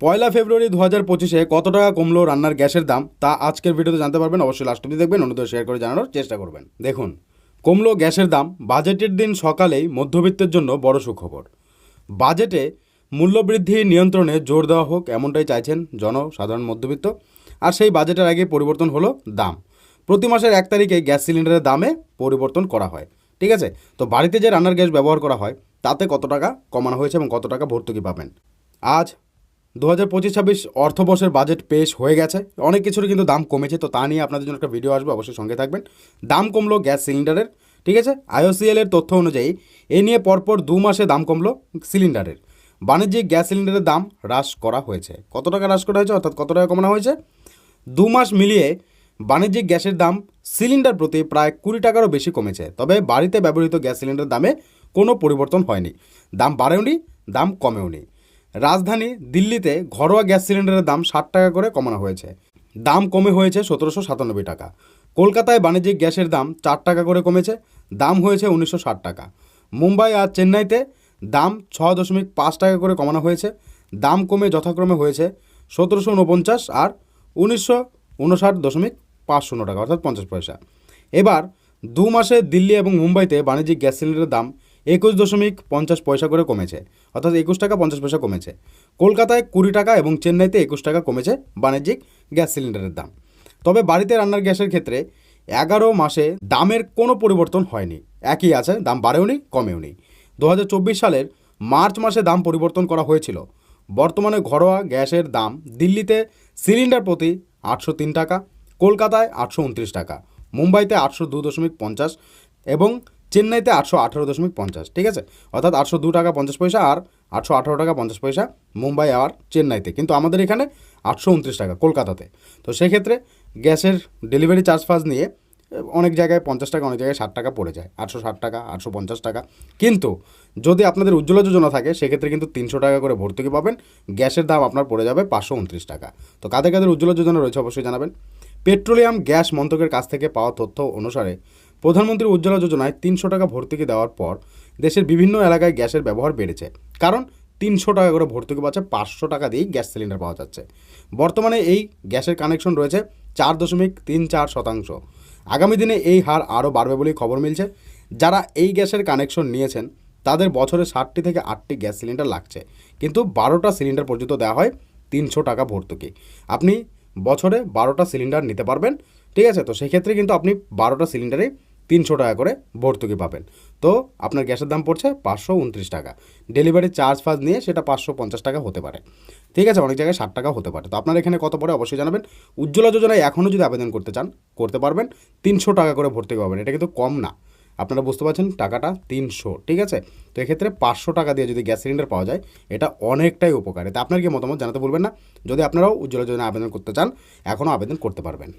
পয়লা ফেব্রুয়ারি দু হাজার পঁচিশে কত টাকা কমলো রান্নার গ্যাসের দাম? তা আজকের ভিডিওতে জানতে পারবেন। অবশ্যই লাস্ট অব্দি দেখবেন, অন্যদের শেয়ার করে জানানোর চেষ্টা করবেন। দেখুন, কমলো গ্যাসের দাম, বাজেটের দিন সকালেই মধ্যবিত্তের জন্য বড় সুখবর। বাজেটে মূল্যবৃদ্ধি নিয়ন্ত্রণে জোর দেওয়া হোক, এমনটাই চাইছেন জনসাধারণ মধ্যবিত্ত। আর সেই বাজেটের আগে পরিবর্তন হলো দাম। প্রতি মাসের এক তারিখে গ্যাস সিলিন্ডারের দামে পরিবর্তন করা হয়। ঠিক আছে? তো বাড়িতে যে রান্নার গ্যাস ব্যবহার করা হয়, তাতে কত টাকা কমানো হয়েছে এবং কত টাকা ভর্তুকি পাবেন? আজ দু হাজার পঁচিশ ছাব্বিশ অর্থবর্ষের বাজেট পেশ হয়ে গেছে। অনেক কিছুর কিন্তু দাম কমেছে, তো তা নিয়ে আপনাদের জন্য একটা ভিডিও আসবে, অবশ্যই সঙ্গে থাকবেন। দাম কমলো গ্যাস সিলিন্ডারের, ঠিক আছে? আইওসিএল এর তথ্য অনুযায়ী, এ নিয়ে পরপর দু মাসে দাম কমলো সিলিন্ডারের। বাণিজ্যিক গ্যাস সিলিন্ডারের দাম হ্রাস করা হয়েছে। কত টাকা হ্রাস করা হয়েছে? অর্থাৎ কত টাকা কমানো হয়েছে? দু মাস মিলিয়ে বাণিজ্যিক গ্যাসের দাম সিলিন্ডার প্রতি প্রায় কুড়ি টাকারও বেশি কমেছে। তবে বাড়িতে ব্যবহৃত গ্যাস সিলিন্ডার দামে কোনো পরিবর্তন হয়নি। দাম বাড়েওনি, দাম কমেওনি। রাজধানী দিল্লিতে ঘরোয়া গ্যাস সিলিন্ডারের দাম ষাট টাকা করে কমানো হয়েছে। দাম কমে হয়েছে সতেরোশো সাতানব্বই টাকা। কলকাতায় বাণিজ্যিক গ্যাসের দাম চার টাকা করে কমেছে, দাম হয়েছে উনিশশো ষাট টাকা। মুম্বাই আর চেন্নাইতে দাম ছ দশমিক পাঁচ টাকা করে কমানো হয়েছে, দাম কমে যথাক্রমে হয়েছে সতেরোশো উনপঞ্চাশ আর উনিশশো উনষাট দশমিক পাঁচ শূন্য টাকা, অর্থাৎ পঞ্চাশ পয়সা। এবার দু মাসে দিল্লি এবং মুম্বাইতে বাণিজ্যিক গ্যাস সিলিন্ডারের দাম একুশ দশমিক পঞ্চাশ পয়সা করে কমেছে, অর্থাৎ একুশ টাকা পঞ্চাশ পয়সা কমেছে। কলকাতায় কুড়ি টাকা এবং চেন্নাইতে একুশ টাকা কমেছে বাণিজ্যিক গ্যাস সিলিন্ডারের দাম। তবে বাড়িতে রান্নার গ্যাসের ক্ষেত্রে এগারো মাসে দামের কোনো পরিবর্তন হয়নি। একই আছে, দাম বাড়েও বাড়েওনি, কমেওনি। দু হাজার চব্বিশ সালের মার্চ মাসে দাম পরিবর্তন করা হয়েছিল। বর্তমানে ঘরোয়া গ্যাসের দাম দিল্লিতে সিলিন্ডার প্রতি আটশো তিন টাকা, কলকাতায় আটশো উনত্রিশ টাকা, মুম্বাইতে আটশো দু দশমিক পঞ্চাশ এবং চেন্নাইতে আটশো আঠারো দশমিক পঞ্চাশ, ঠিক আছে? অর্থাৎ আটশো দু টাকা পঞ্চাশ পয়সা আর আটশো আঠারো টাকা পঞ্চাশ পয়সা মুম্বাই আর চেন্নাইতে। কিন্তু আমাদের এখানে আটশো উনত্রিশ টাকা কলকাতাতে। তো সেক্ষেত্রে গ্যাসের ডেলিভারি চার্জ ফার্জ নিয়ে অনেক জায়গায় পঞ্চাশ টাকা, অনেক জায়গায় ষাট টাকা পড়ে যায়। আটশো ষাট টাকা, আটশো পঞ্চাশ টাকা। কিন্তু যদি আপনাদের উজ্জ্বলা যোজনা থাকে, সেক্ষেত্রে কিন্তু তিনশো টাকা করে ভর্তুকি পাবেন। গ্যাসের দাম আপনার পড়ে যাবে পাঁচশো উনত্রিশ টাকা। তো কাদের কাদের উজ্জ্বলা যোজনা রয়েছে অবশ্যই জানাবেন। পেট্রোলিয়াম গ্যাস মন্ত্রকের কাছ থেকে পাওয়া তথ্য অনুসারে প্রধানমন্ত্রী উজ্জ্বলা যোজনায় তিনশো টাকা ভর্তুকি দেওয়ার পর দেশের বিভিন্ন এলাকায় গ্যাসের ব্যবহার বেড়েছে। কারণ তিনশো টাকা করে ভর্তুকি পাচ্ছে পাঁচশো টাকা দিয়েই গ্যাস সিলিন্ডার পাওয়া যাচ্ছে। বর্তমানে এই গ্যাসের কানেকশন রয়েছে চার দশমিক তিন চার শতাংশ। আগামী দিনে এই হার আরও বাড়বে বলেই খবর মিলছে। যারা এই গ্যাসের কানেকশন নিয়েছেন, তাদের বছরে ষাটটি থেকে আটটি গ্যাস সিলিন্ডার লাগছে। কিন্তু বারোটা সিলিন্ডার পর্যন্ত দেওয়া হয় তিনশো টাকা ভর্তুকি। আপনি বছরে বারোটা সিলিন্ডার নিতে পারবেন, ঠিক আছে? তো সেক্ষেত্রে কিন্তু আপনি বারোটা সিলিন্ডারে তিনশো টাকা করে ভর্তুকি পাবেন। তো আপনার গ্যাসের দাম পড়ছে পাঁচশো উনত্রিশ টাকা। ডেলিভারি চার্জ ফার্জ নিয়ে সেটা পাঁচশো পঞ্চাশ টাকা হতে পারে। ঠিক আছে, অনেক জায়গায় ষাট টাকা হতে পারে। তো আপনার এখানে কত পড়ে অবশ্যই জানাবেন। উজ্জ্বলা যোজনায় এখনও যদি আবেদন করতে চান, করতে পারবেন। তিনশো টাকা করে ভর্তুকি পাবেন। এটা কিন্তু কম না। আপনারা বুঝতে পারছেন, টাকাটা তিনশো। ঠিক আছে? তো এক্ষেত্রে পাঁচশো টাকা দিয়ে যদি গ্যাস সিলিন্ডার পাওয়া যায়, এটা অনেকটাই উপকারী। তা আপনার কি মতামত জানাতে বলবেন না। যদি আপনারাও উজ্জ্বলা যোজনায় আবেদন করতে চান, এখনও আবেদন করতে পারবেন।